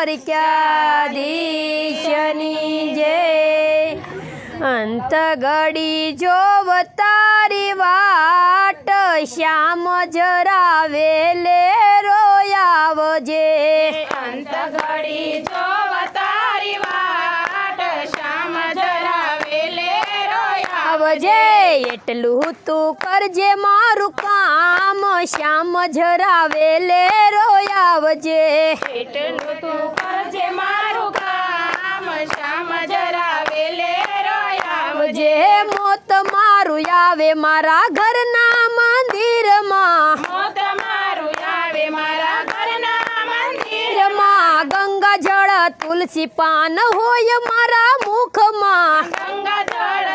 દ્વારિકાધીશની જય અંત ઘડી જોવ તારી વાટ શ્યામ જરાવે લે રોયાવજે. અંત જોવ તારી વાટ શ્યામ જરા વેલે આવજે એટલું તું કરજે મારું કામ શ્યામ જરાવે લે રોયાવજે એટલું તું કરજે મારું કામ શ્યામ જરા લે રોયાવજે મોત મારું આવે મારા ઘરના મંદિરમાં. મોત મારું આવે મારા ઘરના મંદિરમાં. ગંગા જળ તુલસી પાન હોય મારા મુખમાં. ગંગા જળ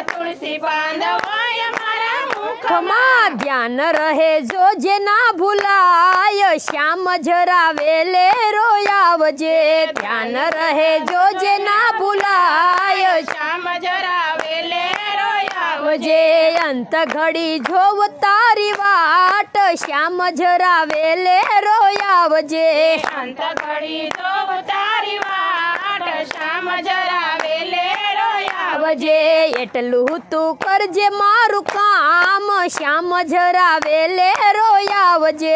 ખમા ધ્યાન રહે જો જે ના ભૂલાય શ્યામ જરાવે લે રોયાવજે ધ્યાન રહે જો જે ના ભૂલાય શ્યામ જરા વેલે રોયા આવજે. અંત ઘડી જોવ તારી વાટ શ્યામ જરાવે લે રોયાવજે અંત ઘડી જોવ તારી વાટ શ્યામ જરા વેલે આવજે એટલું તું કરજે મારું કામ શ્યામ જરાવે લે રોયાવજે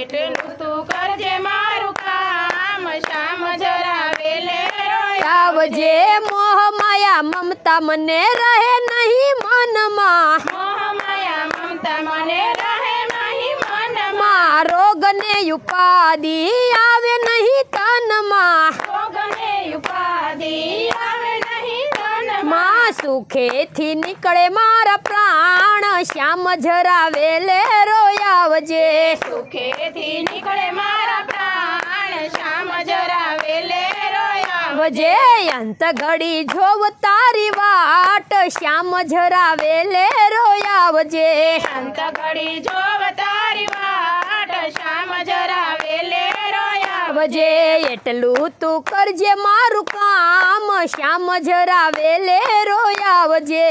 એટલું તું કરજે મારું કામ શ્યામ જરા વેલે રોયા આવજે મોહ માયા મમતા મને રહે નહીં મનમાં. મોહ માયા મમતા મને રહે નહીં મનમાં. માં રોગ ને ઉપાધિ આવે નહીં માં સુખેથી નીકળે મારા પ્રાણ શ્યામ જરાવે લે રોયાવજે સુખેથી નીકળે મારા પ્રાણ શ્યામ જરા વેલે રોયા વજે અંત ઘડી જોવ તારી વાટ શ્યામ જરાવે લે રોયાવજે અંત ઘડી જોવ તારી વાટ શ્યામ જરા વેલે રોયા વજે એટલું તું કરજે મારું કામ શ્યામ જરાવે લે રોયાવજે.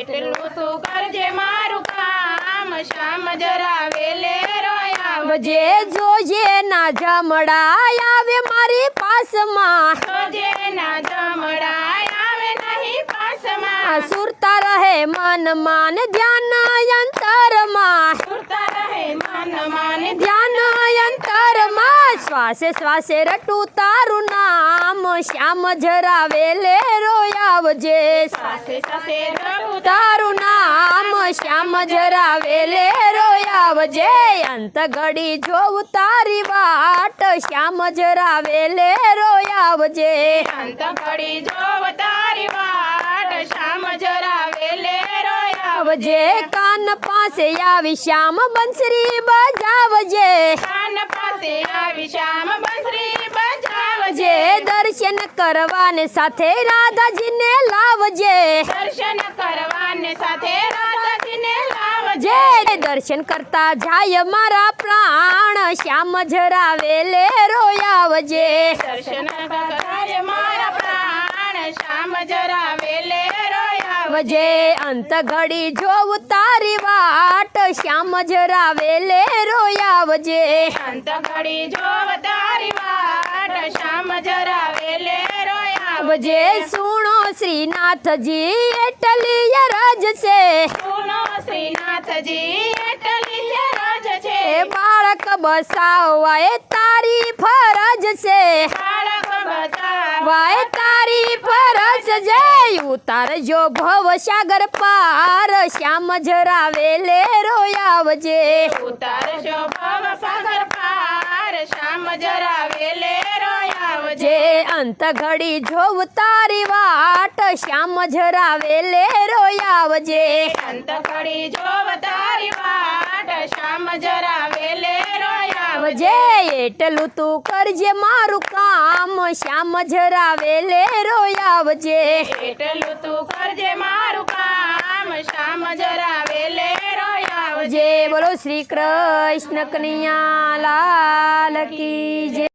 એટલું તું કરજે મારું કામ શ્યામ જરા વેલે રોયા વજે જોજે ના જમડા આવે મારી પાસમાં. જોજે ના જમડા આવે નહીં પાસમાં. સુરતા રહે મન માન ધ્યાન અંતરમાં સુરતા રહે મન માન ધ્યાન અંતરમાં શ્વાસે શ્વાસે રટું તારું નામ શ્યામ જરા વેલે રોયાવજે સાસે સાસે રડું તારું નામ શ્યામ જરા વેલે રોયાવજે અંત ઘડી જોવ તારી વાટ શ્યામ જરા વેલે રોયાવજે અંત ઘડી જોવ તારી વાટ શ્યામ જરા વેલે રોયા કાન પાસે આવી શ્યામ બંસરી બજાવજે. કાન પાસે દર્શન કરવાને સાથે રાધાજીને લાવજે. દર્શન કરવાને સાથે રાધાજીને લાવજે. જે દર્શન કરતા જાય મારા પ્રાણ શ્યામ જરાવે લે રોયાવજે. દર્શન કરાય મારા પ્રાણ શ્યામ જરા વેલે રોયા વજે અંત ઘડી જોઉં તારી વાટ શ્યામ જરાવે લે રોયાવજે અંત ઘડી જોવ તારી વાટ શામ જરા વેલે રોયા વજે સુણો શ્રીનાથજી એટલી રજ છે. સુણો શ્રીનાથજી એટલી રજ છે. બાળક બસાવવા એ તારી ફરજ ઉતારજો ભવ સાગર પાર શ્યામ જરાવે લે રોયાવજે ઉતારશો ભવ સાગર પાર શ્યામ જરા વેલે રોયા જે અંત ઘડી જોવ તારી વાટ શ્યામ જરાવે લે રોયાવજે અંત ઘડી જોવ તારી વાટ શ્યામ જરા વેલે વજે એટલું તું કરજે મારું કામ શ્યામ જરાવે લે રોયાવજે એટલું તું કરજે મારું કામ શ્યામ જરા વેલે રોયા જે બોલો શ્રી કૃષ્ણ કનૈયા લાલ કી જય.